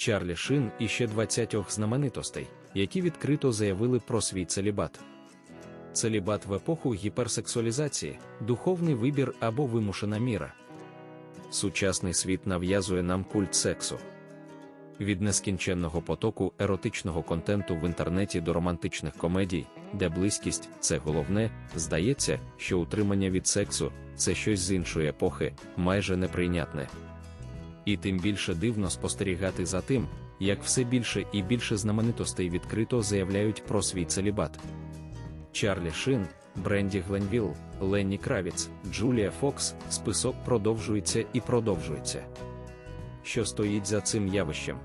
Чарлі Шин і ще 20 знаменитостей, які відкрито заявили про свій целібат. Целібат в епоху гіперсексуалізації, духовний вибір або вимушена міра. Сучасний світ нав'язує нам культ сексу. Від нескінченного потоку еротичного контенту в інтернеті до романтичних комедій, де близькість це головне, здається, що утримання від сексу це щось з іншої епохи, майже неприйнятне. І тим більше дивно спостерігати за тим, як все більше і більше знаменитостей відкрито заявляють про свій целібат. Чарлі Шин, Бренді Гленвілл, Ленні Кравіц, Джулія Фокс, список продовжується і продовжується. Що стоїть за цим явищем?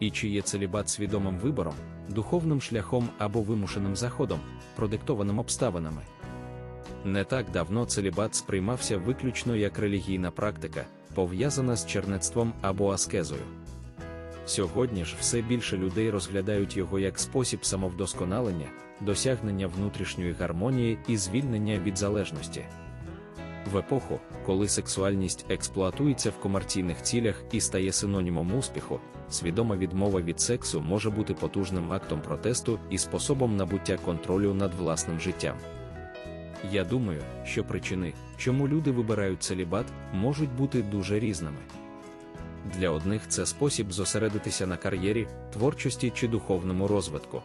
І чи є целібат свідомим вибором, духовним шляхом або вимушеним заходом, продиктованим обставинами? Не так давно целібат сприймався виключно як релігійна практика, пов'язана з чернецтвом або аскезою. Сьогодні ж все більше людей розглядають його як спосіб самовдосконалення, досягнення внутрішньої гармонії і звільнення від залежності. В епоху, коли сексуальність експлуатується в комерційних цілях і стає синонімом успіху, свідома відмова від сексу може бути потужним актом протесту і способом набуття контролю над власним життям. Я думаю, що причини, чому люди вибирають целібат, можуть бути дуже різними. Для одних це спосіб зосередитися на кар'єрі, творчості чи духовному розвитку.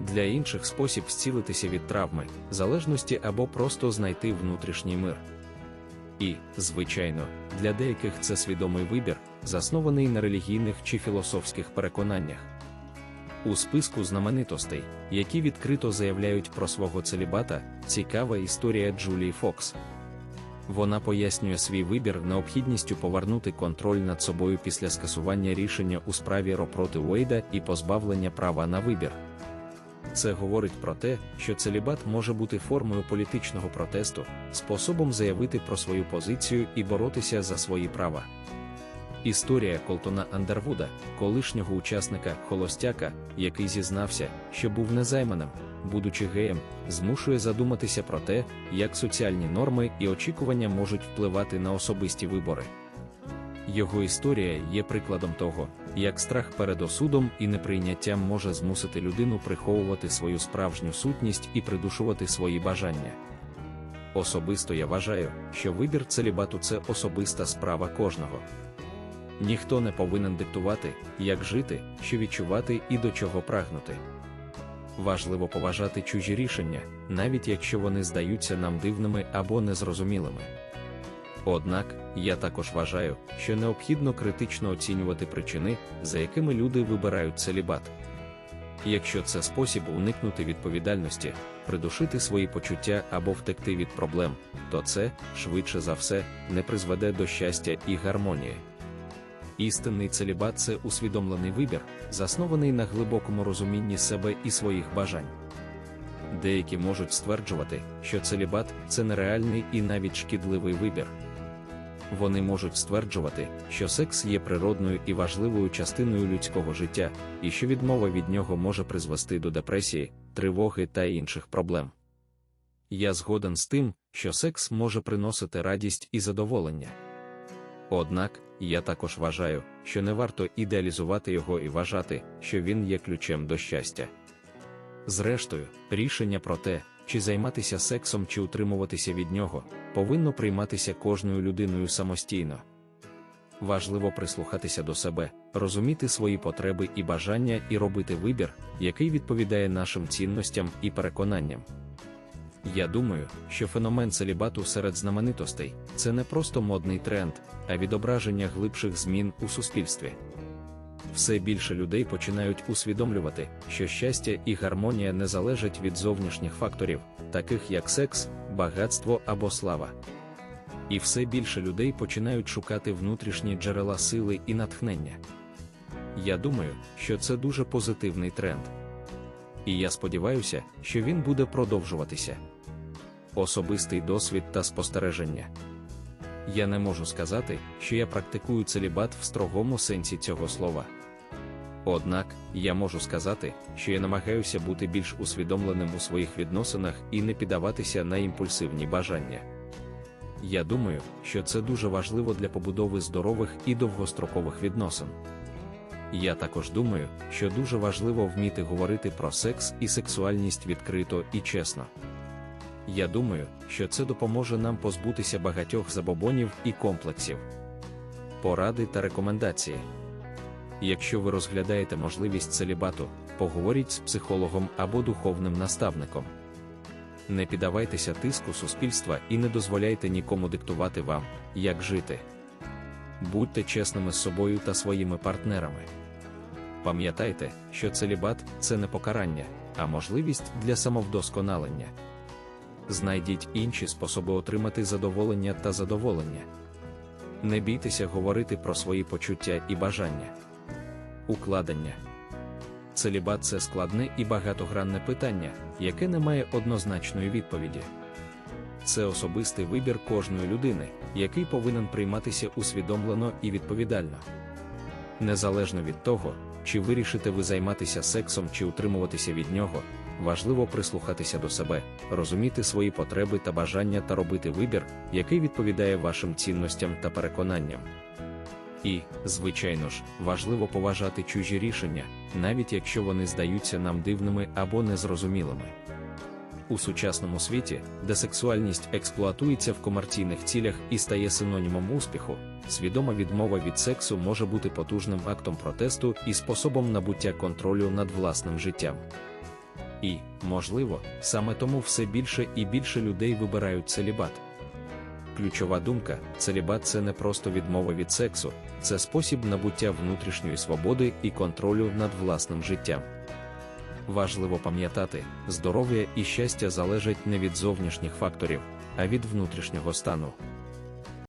Для інших спосіб зцілитися від травми, залежності або просто знайти внутрішній мир. І, звичайно, для деяких це свідомий вибір, заснований на релігійних чи філософських переконаннях. У списку знаменитостей, які відкрито заявляють про свого целібата, цікава історія Джулії Фокс. Вона пояснює свій вибір необхідністю повернути контроль над собою після скасування рішення у справі Ро проти Уейда і позбавлення права на вибір. Це говорить про те, що целібат може бути формою політичного протесту, способом заявити про свою позицію і боротися за свої права. Історія Колтона Андервуда, колишнього учасника холостяка, який зізнався, що був незайманим, будучи геєм, змушує задуматися про те, як соціальні норми і очікування можуть впливати на особисті вибори. Його історія є прикладом того, як страх перед осудом і неприйняттям може змусити людину приховувати свою справжню сутність і придушувати свої бажання. Особисто я вважаю, що вибір целібату це особиста справа кожного. Ніхто не повинен диктувати, як жити, що відчувати і до чого прагнути. Важливо поважати чужі рішення, навіть якщо вони здаються нам дивними або незрозумілими. Однак, я також вважаю, що необхідно критично оцінювати причини, за якими люди вибирають целібат. Якщо це спосіб уникнути відповідальності, придушити свої почуття або втекти від проблем, то це, швидше за все, не призведе до щастя і гармонії. Істинний целібат це усвідомлений вибір, заснований на глибокому розумінні себе і своїх бажань. Деякі можуть стверджувати, що целібат це нереальний і навіть шкідливий вибір. Вони можуть стверджувати, що секс є природною і важливою частиною людського життя, і що відмова від нього може призвести до депресії, тривоги та інших проблем. Я згоден з тим, що секс може приносити радість і задоволення. Однак, я також вважаю, що не варто ідеалізувати його і вважати, що він є ключем до щастя. Зрештою, рішення про те, чи займатися сексом чи утримуватися від нього, повинно прийматися кожною людиною самостійно. Важливо прислухатися до себе, розуміти свої потреби і бажання і робити вибір, який відповідає нашим цінностям і переконанням. Я думаю, що феномен целібату серед знаменитостей це не просто модний тренд, а відображення глибших змін у суспільстві. Все більше людей починають усвідомлювати, що щастя і гармонія не залежать від зовнішніх факторів, таких як секс, багатство або слава. І все більше людей починають шукати внутрішні джерела сили і натхнення. Я думаю, що це дуже позитивний тренд. І я сподіваюся, що він буде продовжуватися. Особистий досвід та спостереження. Я не можу сказати, що я практикую целібат в строгому сенсі цього слова. Однак, я можу сказати, що я намагаюся бути більш усвідомленим у своїх відносинах і не піддаватися на імпульсивні бажання. Я думаю, що це дуже важливо для побудови здорових і довгострокових відносин. Я також думаю, що дуже важливо вміти говорити про секс і сексуальність відкрито і чесно. Я думаю, що це допоможе нам позбутися багатьох забобонів і комплексів. Поради та рекомендації. Якщо ви розглядаєте можливість целібату, поговоріть з психологом або духовним наставником. Не піддавайтеся тиску суспільства і не дозволяйте нікому диктувати вам, як жити. Будьте чесними з собою та своїми партнерами. Пам'ятайте, що целібат це не покарання, а можливість для самовдосконалення. Знайдіть інші способи отримати задоволення та задоволення. Не бійтеся говорити про свої почуття і бажання. Укладення. Целібат це складне і багатогранне питання, яке не має однозначної відповіді. Це особистий вибір кожної людини, який повинен прийматися усвідомлено і відповідально. Незалежно від того, чи вирішите ви займатися сексом чи утримуватися від нього, важливо прислухатися до себе, розуміти свої потреби та бажання та робити вибір, який відповідає вашим цінностям та переконанням. І, звичайно ж, важливо поважати чужі рішення, навіть якщо вони здаються нам дивними або незрозумілими. У сучасному світі, де сексуальність експлуатується в комерційних цілях і стає синонімом успіху, свідома відмова від сексу може бути потужним актом протесту і способом набуття контролю над власним життям. І, можливо, саме тому все більше і більше людей вибирають целібат. Ключова думка: целібат це не просто відмова від сексу, це спосіб набуття внутрішньої свободи і контролю над власним життям. Важливо пам'ятати, здоров'я і щастя залежать не від зовнішніх факторів, а від внутрішнього стану.